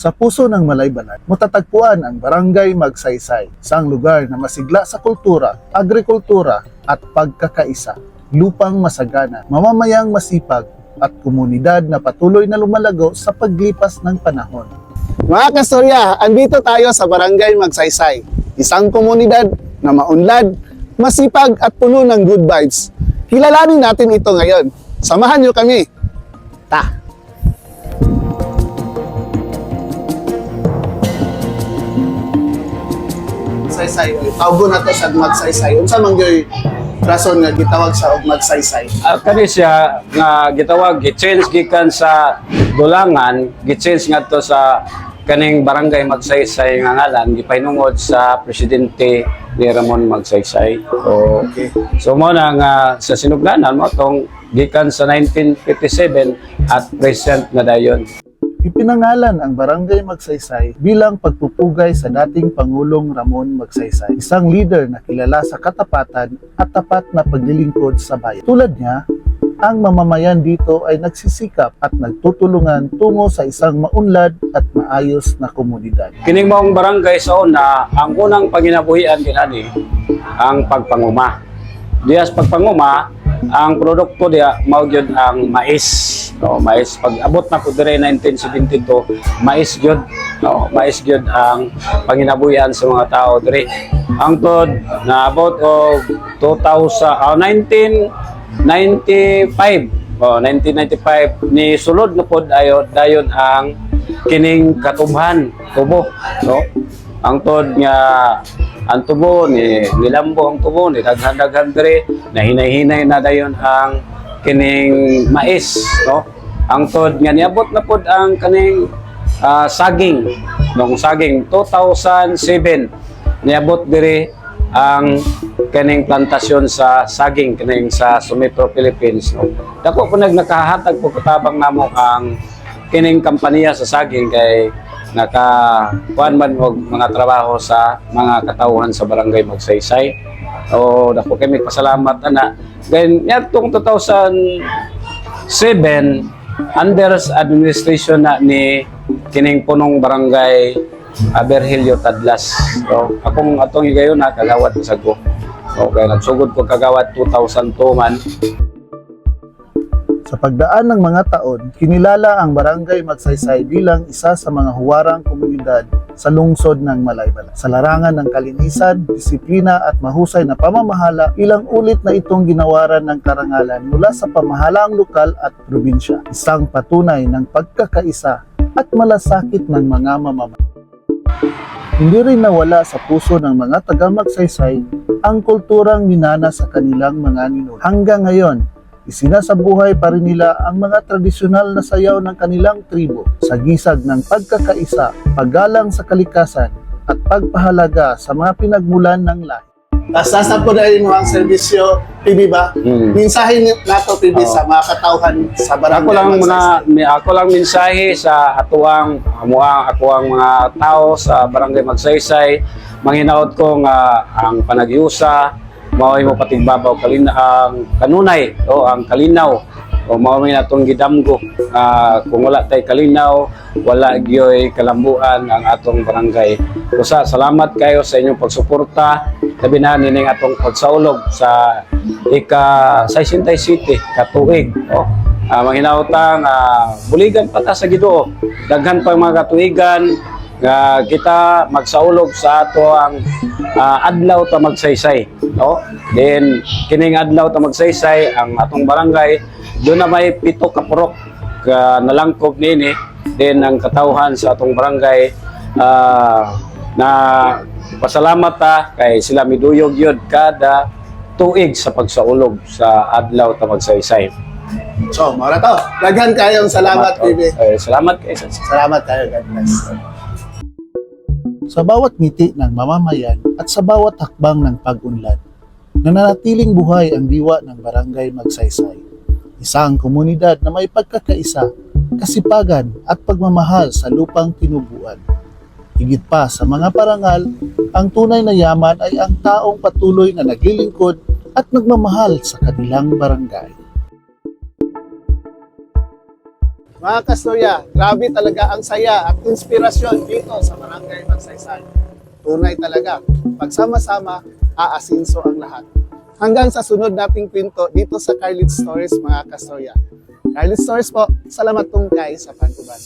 Sa puso ng Malaybanan, matatagpuan ang Barangay Magsaysay, isang lugar na masigla sa kultura, agrikultura at pagkakaisa. Lupang masagana, mamamayang masipag at komunidad na patuloy na lumalago sa paglipas ng panahon. Mga kastorya, andito tayo sa Barangay Magsaysay, isang komunidad na maunlad, masipag at puno ng good vibes. Kilalanin natin ito ngayon. Samahan niyo kami. Ta! Magsaysay, tawgo na to sa Magsaysay. Unsa man gyoy rason nga gitawag sa og Magsaysay? Ah, kani siya nga gitawag gi-change gikan sa Dulangan, gi-change ngadto sa kaning barangay Magsaysay nga ngalan gipahinungod sa presidente ni Ramon Magsaysay. Okay. So mo na nga sa sinugdanan mo tong gikan sa 1957 at present na dayon. Ipinangalan ang Barangay Magsaysay bilang pagpupugay sa dating Pangulong Ramon Magsaysay, isang leader na kilala sa katapatan at tapat na paglilingkod sa bayan. Tulad niya, ang mamamayan dito ay nagsisikap at nagtutulungan tungo sa isang maunlad at maayos na komunidad. Kining maong barangay sa una, ang unang panginabuhian kinani ang pagpanguma. Diyas pagpanguma, ang produkto diya mao gyud ang mais. No, mais pag abot na ko dire 1972, mais gyud. No, mais gyud ang panginabuhian sa mga tao dire. Ang tod na abot og 2000 ah, 1995 oh, 1995 ni sulod na pod ayo dayon ang kining katubhan tubo no ang tod nga ang tubo ni nilambo ang tubo ni daghan-daghan dire na hinay-hinay na dayon ang kining mais no? Ang tod nga niabot na pod ang kaning ah, saging nung saging 2007 niabot dire ang kaning plantasyon sa saging kaning sa Sumitro Philippines no? Dako po nag nakahatag po katabang namo ang kining kampanya sa saging kay naka kuan man og mga trabaho sa mga katawhan sa barangay Magsaysay o dako kami pasalamat ana then yatong 2007 under administration na ni kining punong barangay Berhelio Tadlas. So, akong atong higayon na kagawad sa ko. Okay, nagsugod ko kagawad 2002 man. Sa pagdaan ng mga taon, kinilala ang Barangay Magsaysay bilang isa sa mga huwarang komunidad sa lungsod ng Malaybalan. Sa larangan ng kalinisan, disiplina at mahusay na pamamahala, ilang ulit na itong ginawaran ng karangalan mula sa pamahalaang lokal at probinsya. Isang patunay ng pagkakaisa at malasakit ng mga mamamayan. Hindi rin nawala sa puso ng mga taga Magsaysay ang kulturang minana sa kanilang mga ninuno. Hanggang ngayon, isinasabuhay pa rin nila ang mga tradisyonal na sayaw ng kanilang tribo sa gisag ng pagkakaisa, paggalang sa kalikasan, at pagpahalaga sa mga pinagmulan ng lahi. Tapos po na rin ang serbisyo, PB ba? Hmm. Minsahin nato PB Oo. sa mga katauhan sa barangay. Ako lang muna mi- ako lang mensahe sa atuang amuang ako ang mga tao sa barangay Magsaysay. Manghinaot ko nga ang panagyusa mao'y mo patigbabaw kalina ang kanunay o ang kalinaw. O mao may natong gidamgo. Ah, kung wala tay kalinaw wala gyoy kalambuan ang atong barangay. Usa salamat kayo sa inyong pagsuporta. Labi na nining atong pagsaulog sa ika 60 City katuig oh uh, manginautang ah, buligan pa ta sa Ginoo. Daghan pa mga katuigan nga kita magsaulog sa ato ang ah, adlaw ta magsaysay no then kining adlaw ta magsaysay ang atong barangay doon na may pito ka purok ka nalangkob nini then ang katawhan sa atong barangay ah, na pasalamat ta kay sila miduyog yun kada tuig sa pagsaulog sa adlaw ta magsaysay So, mara to. Daghan kayong salamat, PB. Eh, salamat kayo sa Salamat kayo, God bless. Sa bawat ngiti ng mamamayan at sa bawat hakbang ng pag-unlad, nananatiling buhay ang diwa ng Barangay Magsaysay. Isang komunidad na may pagkakaisa, kasipagan at pagmamahal sa lupang tinubuan. Higit pa sa mga parangal, ang tunay na yaman ay ang taong patuloy na naglilingkod at nagmamahal sa kanilang barangay. Mga kastorya, grabe talaga ang saya at inspirasyon dito sa Barangay Magsaysay. Tunay talaga, pagsama-sama, aasinso ang lahat. Hanggang sa sunod nating kwento dito sa Carlit Stories mga kastorya. Carlit Stories po, salamat tungkay sa pantuban.